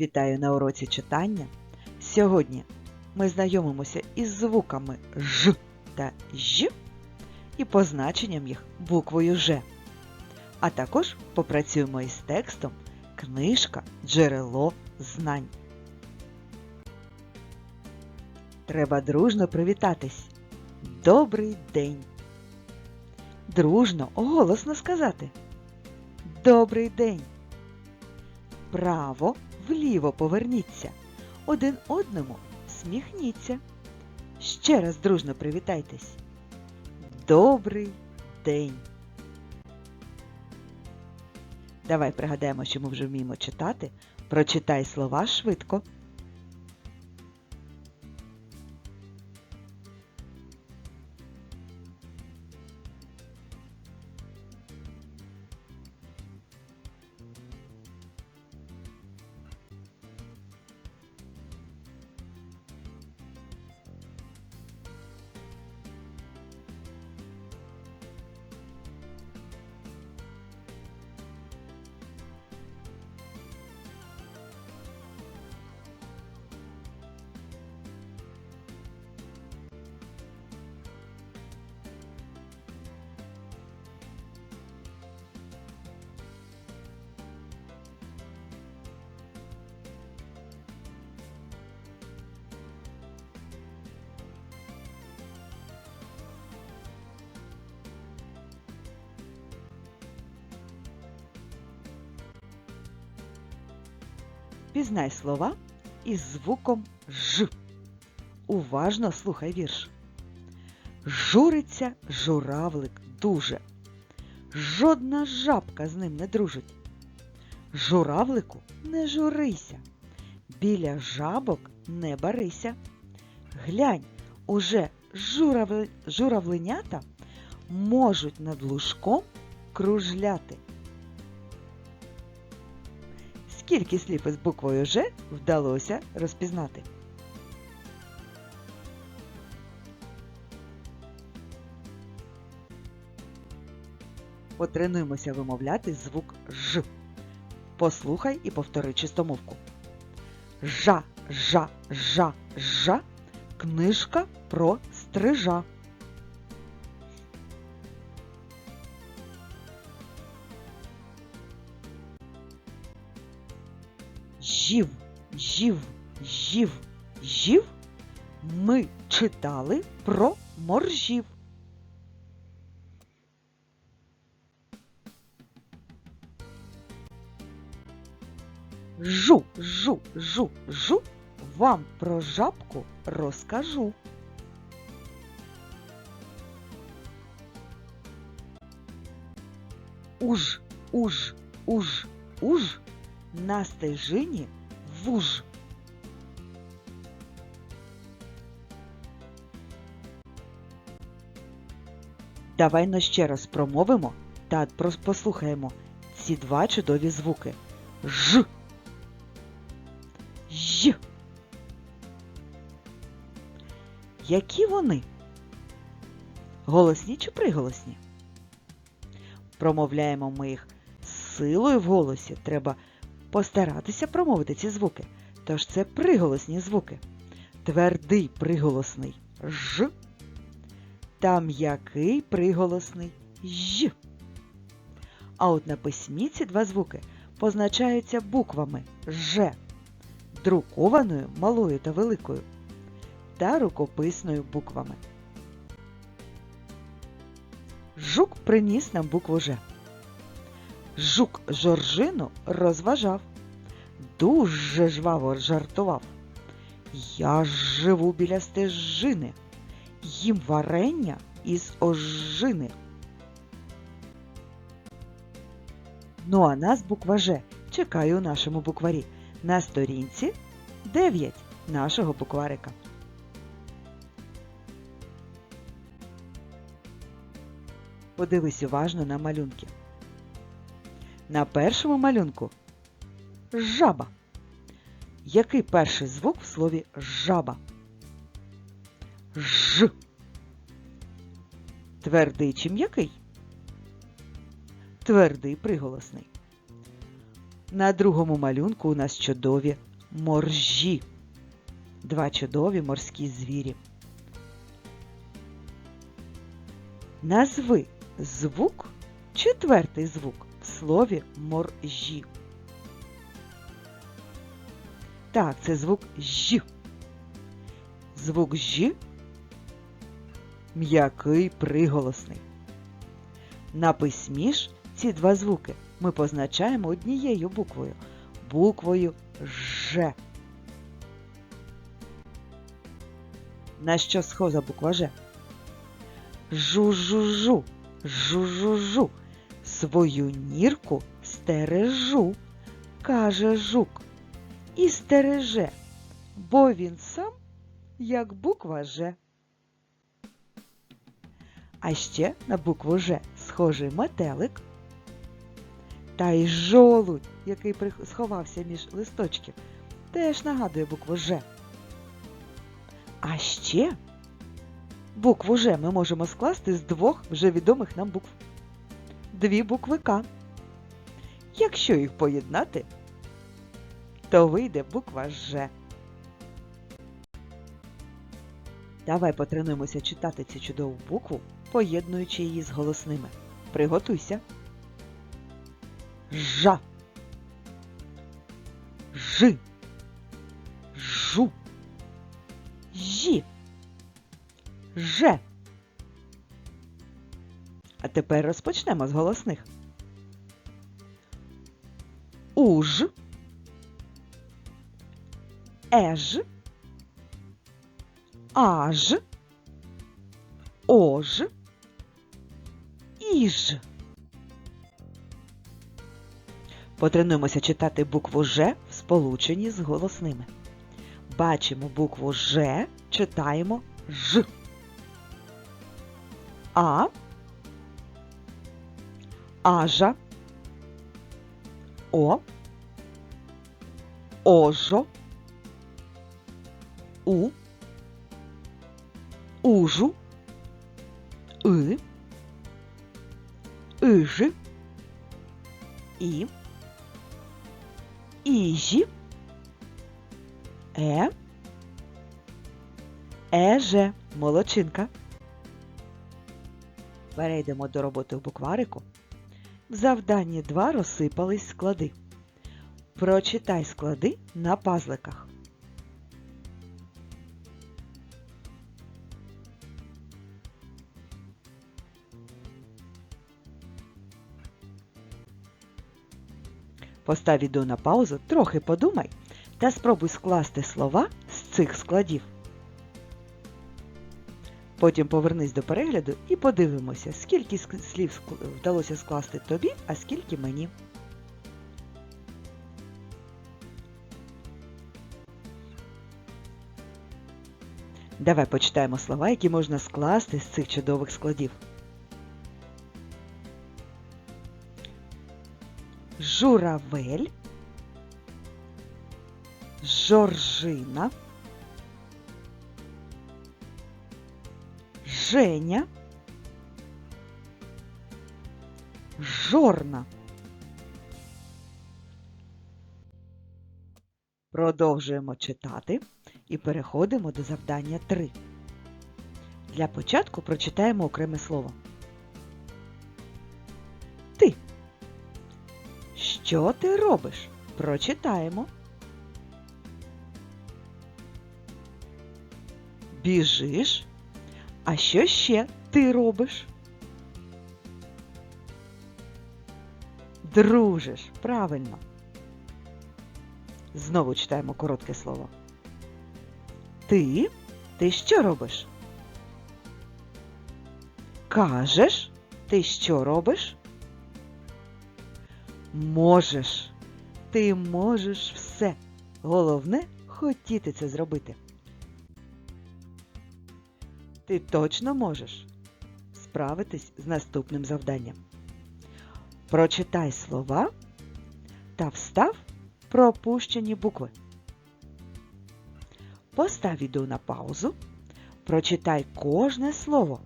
Вітаю на уроці читання. Сьогодні ми знайомимося із звуками Ж та Ж і позначенням їх буквою Ж. А також попрацюємо із текстом Книжка Джерело знань. Треба дружно привітатись. Добрий день. Дружно, голосно сказати. Добрий день. Право, вліво поверніться. Один одному сміхніться. Ще раз дружно привітайтесь. Добрий день. Давай пригадаємо, що ми вже вміємо читати. Прочитай слова швидко. Пізнай слова із звуком Ж. Уважно слухай вірш. Журиться журавлик дуже. Жодна жабка з ним не дружить. Журавлику не журися, біля жабок не барися. Глянь, уже журавленята можуть над лужком кружляти. Скільки слів із буквою Ж вдалося розпізнати? Потренуємося вимовляти звук Ж. Послухай і повтори чистомовку. Жа, жа, жа, жа. Книжка про стрижа. Жів, жів, жів, жів. Ми читали про моржів. Жу, жу, жу, жу. Вам про жабку розкажу. Уж, уж, уж, уж. На стежині вуж. Давай но ще раз промовимо та послухаємо ці два чудові звуки. Ж. Й. Які вони? Голосні чи приголосні? Промовляємо ми їх силою в голосі. Треба постаратися промовити ці звуки. Тож це приголосні звуки. Твердий приголосний Ж та м'який приголосний Ж. А от на письмі ці два звуки позначаються буквами Ж, друкованою малою та великою, та рукописною буквами. Жук приніс нам букву Ж. Жук Жоржину розважав, дуже жваво жартував. Я живу біля стежини, їм варення із ожини. Ну а нас буква Ж чекає у нашому букварі на сторінці 9 нашого букварика. Подивись уважно на малюнки. На першому малюнку жаба. Який перший звук в слові жаба? Ж. Твердий чи м'який? Твердий приголосний. На другому малюнку у нас чудові моржі. Два чудові морські звірі. Назви звук, четвертий звук слові моржі. Так, це звук Ж. Звук Ж м'який приголосний. На письмі ж ці два звуки ми позначаємо однією буквою буквою Ж. На що схожа буква Ж? Жу-жу-жу, жу-жу-жу, свою нірку стережу, каже жук, і стереже, бо він сам як буква Ж. А ще на букву Ж схожий метелик та й жолудь, який сховався між листочків, теж нагадує букву Ж. А ще букву Ж ми можемо скласти з двох вже відомих нам букв. Дві букви К. Якщо їх поєднати, то вийде буква Ж. Давай потренуємося читати цю чудову букву, поєднуючи її з голосними. Приготуйся. Жа. Жи. Жу. Жі. Же. А тепер розпочнемо з голосних. Уж. Еж. Аж. Ож. Іж. Потренуємося читати букву Ж в сполученні з голосними. Бачимо букву Ж, читаємо Ж. А. Ажа. О. Ожо. У. Ужу. И. Ижи. І. Іжі. Е. Еже. Молодчинка. Перейдемо до роботи в букварику. В завданні 2 розсипались склади. Прочитай склади на пазликах. Постав відео на паузу, трохи подумай та спробуй скласти слова з цих складів. Потім повернись до перегляду і подивимося, скільки слів вдалося скласти тобі, а скільки мені. Давай почитаємо слова, які можна скласти з цих чудових складів. Журавель, Жоржина, Женя, Жорна. Продовжуємо читати і переходимо до завдання 3. Для початку прочитаємо окреме слово. Ти. Що ти робиш? Прочитаємо. Біжиш. А що ще ти робиш? Дружиш. Правильно. Знову читаємо коротке слово. Ти? Ти що робиш? Кажеш? Ти що робиш? Можеш. Ти можеш все. Головне хотіти це зробити. Ти точно можеш справитись з наступним завданням. Прочитай слова та встав пропущені букви. Постав відео на паузу, прочитай кожне слово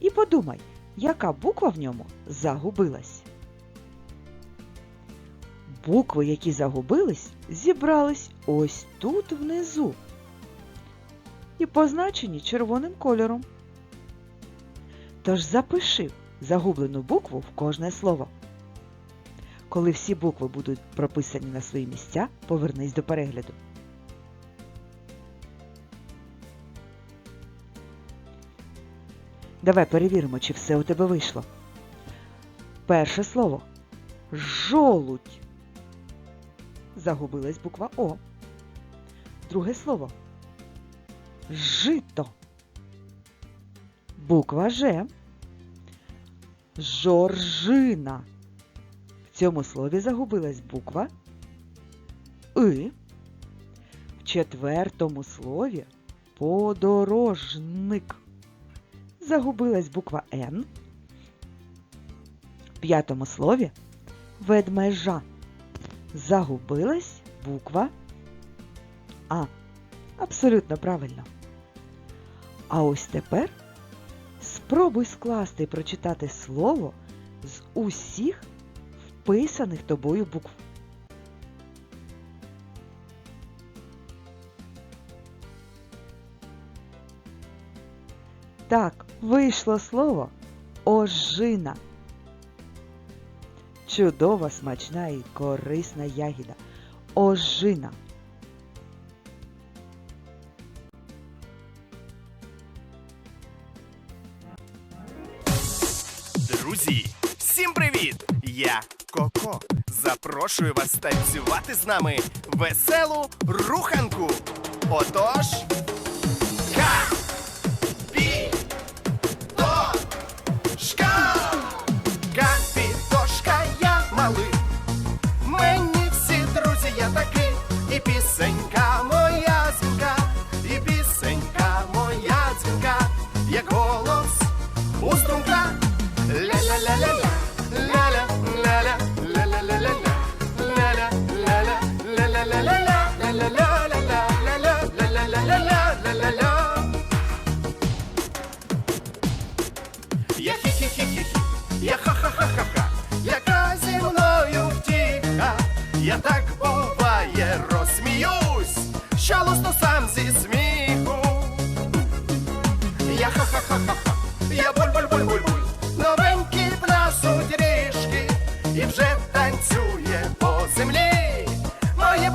і подумай, яка буква в ньому загубилась. Букви, які загубились, зібрались ось тут внизу і позначені червоним кольором. Тож запиши загублену букву в кожне слово. Коли всі букви будуть прописані на свої місця, повернись до перегляду. Давай перевіримо, чи все у тебе вийшло. Перше слово жолудь. Загубилась буква О. Друге слово жито. Буква Ж. Жоржина. В цьому слові загубилась буква И. В четвертому слові подорожник. Загубилась буква Н. В п'ятому слові ведмежа. Загубилась буква А. Абсолютно правильно. А ось тепер спробуй скласти і прочитати слово з усіх вписаних тобою букв. Так, вийшло слово ожина. Чудова, смачна і корисна ягіда. Ожина. Друзі, всім привіт! Я Коко. Запрошую вас танцювати з нами веселу руханку. Отож. Ка! Пі! То! Шка! Капітошка я малий. Мені всі друзі я такий. І пісенька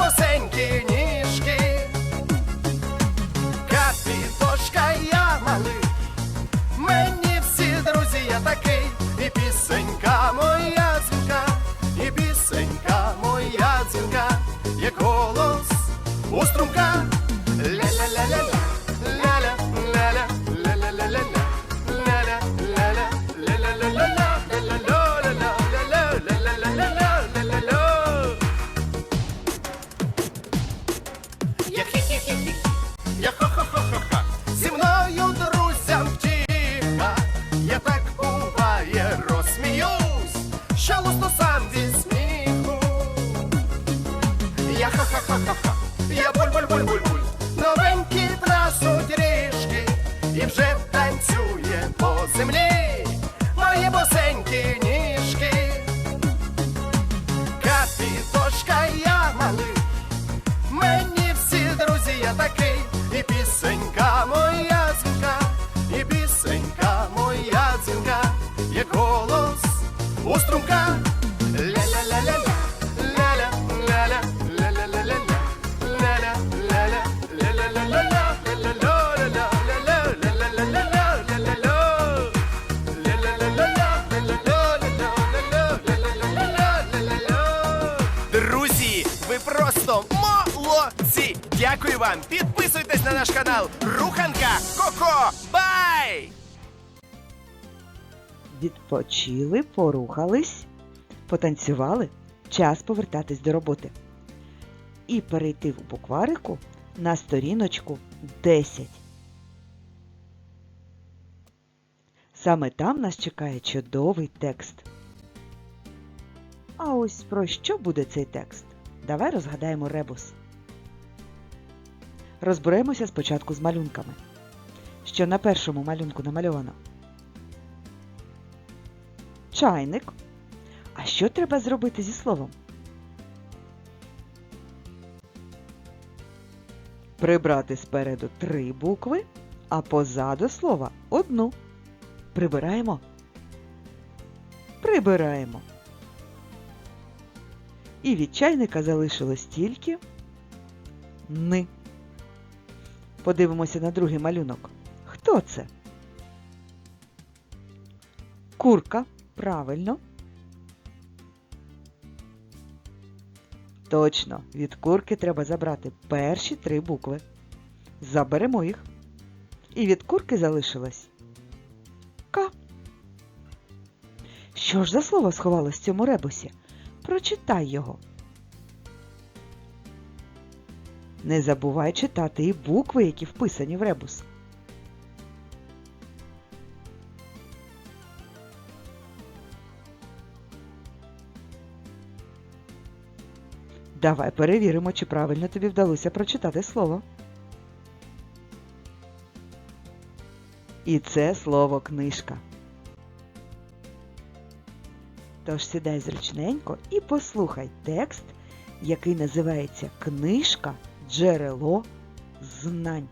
босенькі ніжки. Капітошка я малий, Мені всі друзі я такий, і пісенька моя дзвінка, і пісенька моя дзвінка, як голос у струмка. Плясуть ріжки, і вже танцює по землі мої босенькі ніжки. Капітошка я малий, Мені всі друзі я такий, і пісенька моя дзвінка, і пісенька моя дзвінка, як голос у струмка. Вам! Підписуйтесь на наш канал Руханка Коко! Бай! Відпочили, порухались, потанцювали. Час повертатись до роботи. І перейти в букварику на сторіночку 10. Саме там нас чекає чудовий текст. А ось про що буде цей текст? Давай розгадаємо ребус. Розберемося спочатку з малюнками. Що на першому малюнку намальовано? Чайник. А що треба зробити зі словом? Прибрати спереду три букви, а позаду слова одну. Прибираємо. Прибираємо. І від чайника залишилось тільки ни. Подивимося на другий малюнок. Хто це? Курка. Правильно. Точно, від курки треба забрати перші три букви. Заберемо їх. І від курки залишилось К. Що ж за слово сховалось в цьому ребусі? Прочитай його. Не забувай читати і букви, які вписані в ребус. Давай перевіримо, чи правильно тобі вдалося прочитати слово. І це слово книжка. Тож сідай зручненько і послухай текст, який називається Книжка Джерело знань.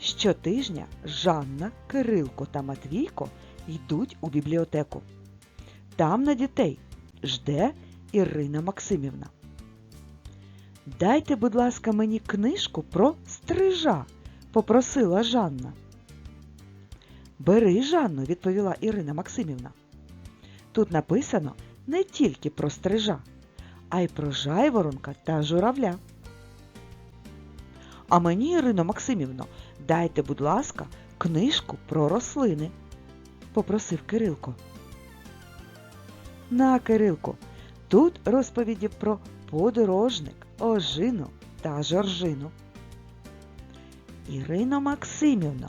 Щотижня Жанна, Кирилко та Матвійко йдуть у бібліотеку. Там на дітей жде Ірина Максимівна. Дайте, будь ласка, мені книжку про стрижа, попросила Жанна. Бери, Жанну, відповіла Ірина Максимівна. Тут написано не тільки про стрижа, а й про жайворонка та журавля. А мені, Ірино Максимівно, дайте, будь ласка, книжку про рослини, попросив Кирилко. На, Кирилку, тут розповіді про подорожник, ожину та жоржину. Ірино Максимівно,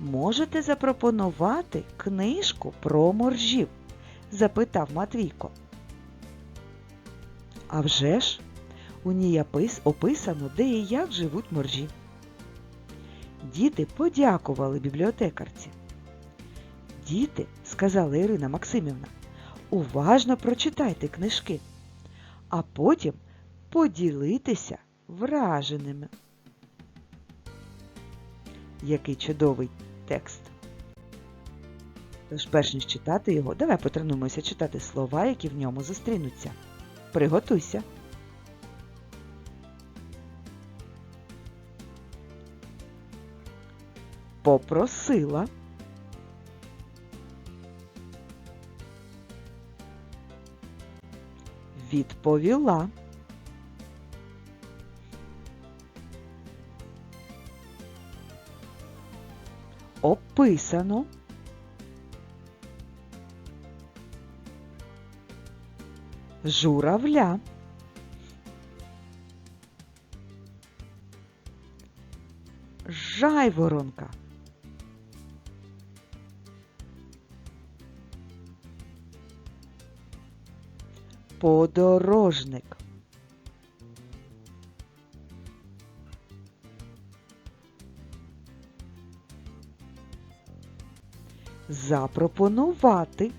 можете запропонувати книжку про моржів? запитав Матвійко. А вже ж, у ній опис- описано, де і як живуть моржі. Діти подякували бібліотекарці. Діти, сказала Ірина Максимівна, уважно прочитайте книжки, а потім поділитися враженими. Який чудовий текст. Тож, перш ніж читати його, давай потренуємося читати слова, які в ньому зустрінуться. Приготуйся. Попросила. Відповіла. Описано. Журавля. Жайворонка. Подорожник. Запропонувати.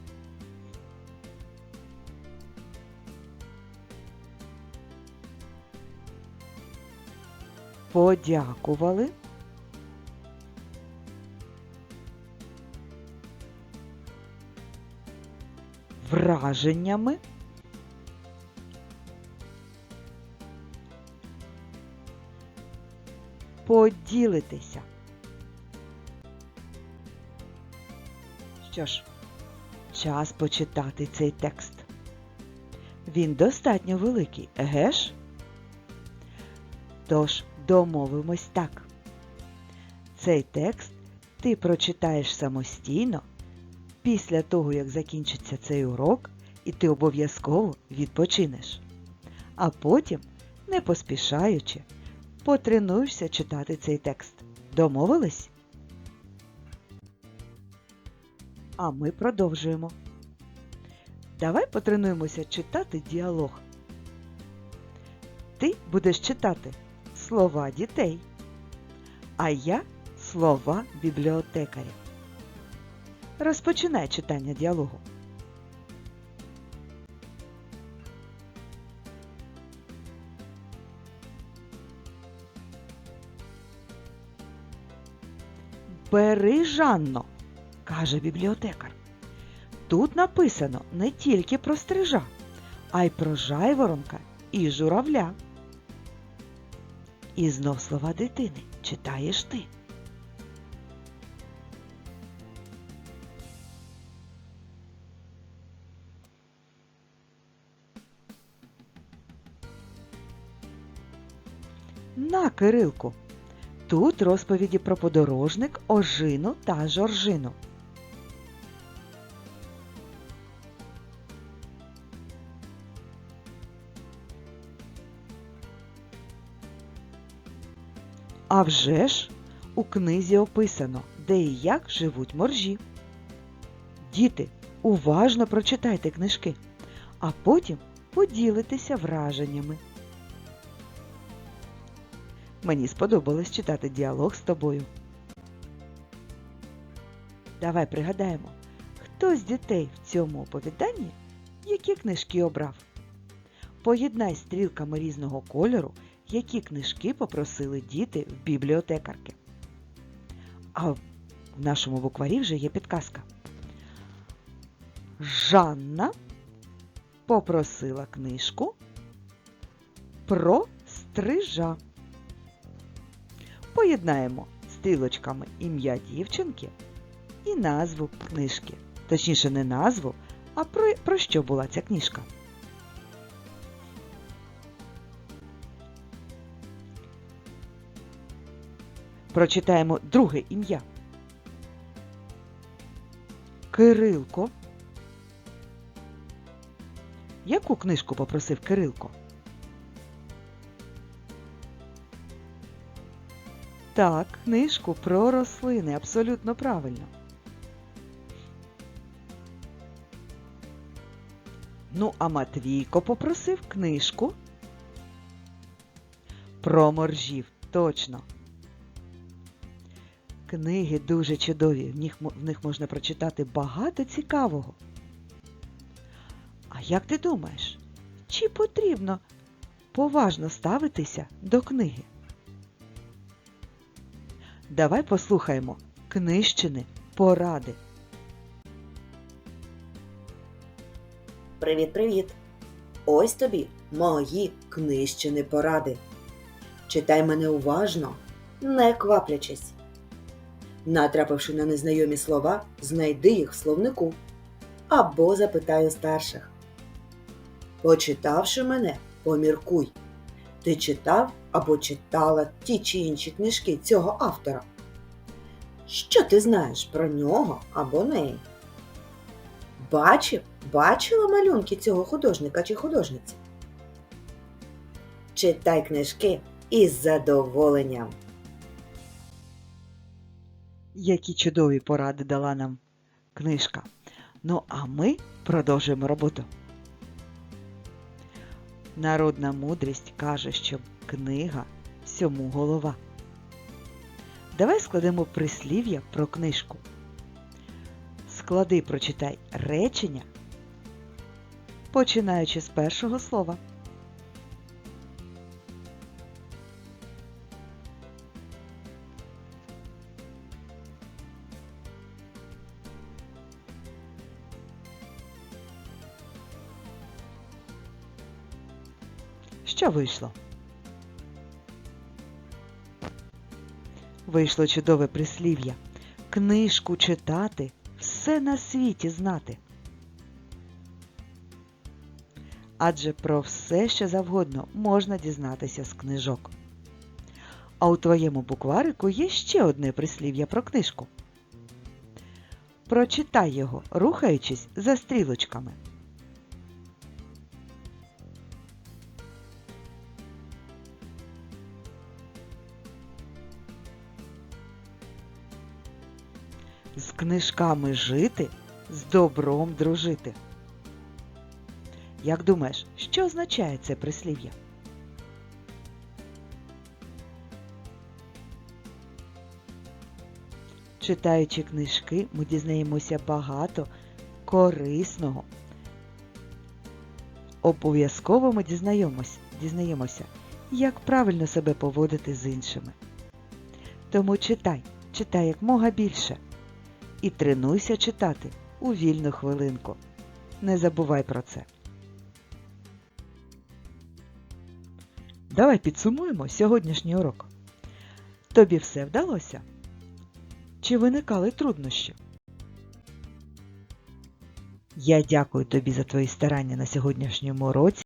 Подякували. Враженнями. Поділитися. Що ж, час почитати цей текст. Він достатньо великий, еге ж? Тож домовимось так. Цей текст ти прочитаєш самостійно після того, як закінчиться цей урок, і ти обов'язково відпочинеш. А потім, не поспішаючи, потренуєшся читати цей текст. Домовились? А ми продовжуємо. Давай потренуємося читати діалог. Ти будеш читати слова дітей, а я слова бібліотекаря. Розпочинай читання діалогу. Бери Жанно, каже бібліотекар. Тут написано не тільки про стрижа, а й про жайворонка і журавля. І знов слова дитини читаєш ти. На, Кирилку. Тут розповіді про подорожник, ожину та жоржину. А вже ж у книзі описано, де і як живуть моржі. Діти, уважно прочитайте книжки, а потім поділитеся враженнями. Мені сподобалось читати діалог з тобою. Давай пригадаємо, хто з дітей в цьому оповіданні які книжки обрав. Поєднай стрілками різного кольору, які книжки попросили діти в бібліотекарки. А в нашому букварі вже є підказка. Жанна попросила книжку про стрижа. Поєднаємо стрілочками ім'я дівчинки і назву книжки. Точніше, не назву, а про, про що була ця книжка. Прочитаємо друге ім'я. Кирилко. Яку книжку попросив Кирилко? Так, книжку про рослини, абсолютно правильно. Ну, а Матвійко попросив книжку про моржів. Точно. Книги дуже чудові, в них, в них можна прочитати багато цікавого. А як ти думаєш, чи потрібно поважно ставитися до книги? Давай послухаємо книжчини поради. Привіт-привіт! Ось тобі мої книжчини поради. Читай мене уважно, не кваплячись. Натрапивши на незнайомі слова, знайди їх в словнику або запитай у старших. Почитавши мене, поміркуй. Ти читав або читала ті чи інші книжки цього автора? Що ти знаєш про нього або неї? Бачив, бачила малюнки цього художника чи художниці? Читай книжки із задоволенням. Які чудові поради дала нам книжка. Ну, а ми продовжуємо роботу. Народна мудрість каже, що книга всьому голова. Давай складемо прислів'я про книжку. Склади, прочитай речення, починаючи з першого слова. Що вийшло? Вийшло чудове прислів'я. Книжку читати, все на світі знати. Адже про все, що завгодно, можна дізнатися з книжок. А у твоєму букварику є ще одне прислів'я про книжку. Прочитай його, рухаючись за стрілочками. Книжками жити, з добром дружити. Як думаєш, що означає це прислів'я? Читаючи книжки, ми дізнаємося багато корисного. Обов'язково ми дізнаємось, дізнаємося, як правильно себе поводити з іншими. Тому читай, читай якмога більше. І тренуйся читати у вільну хвилинку. Не забувай про це. Давай підсумуємо сьогоднішній урок. Тобі все вдалося? Чи виникали труднощі? Я дякую тобі за твої старання на сьогоднішньому уроці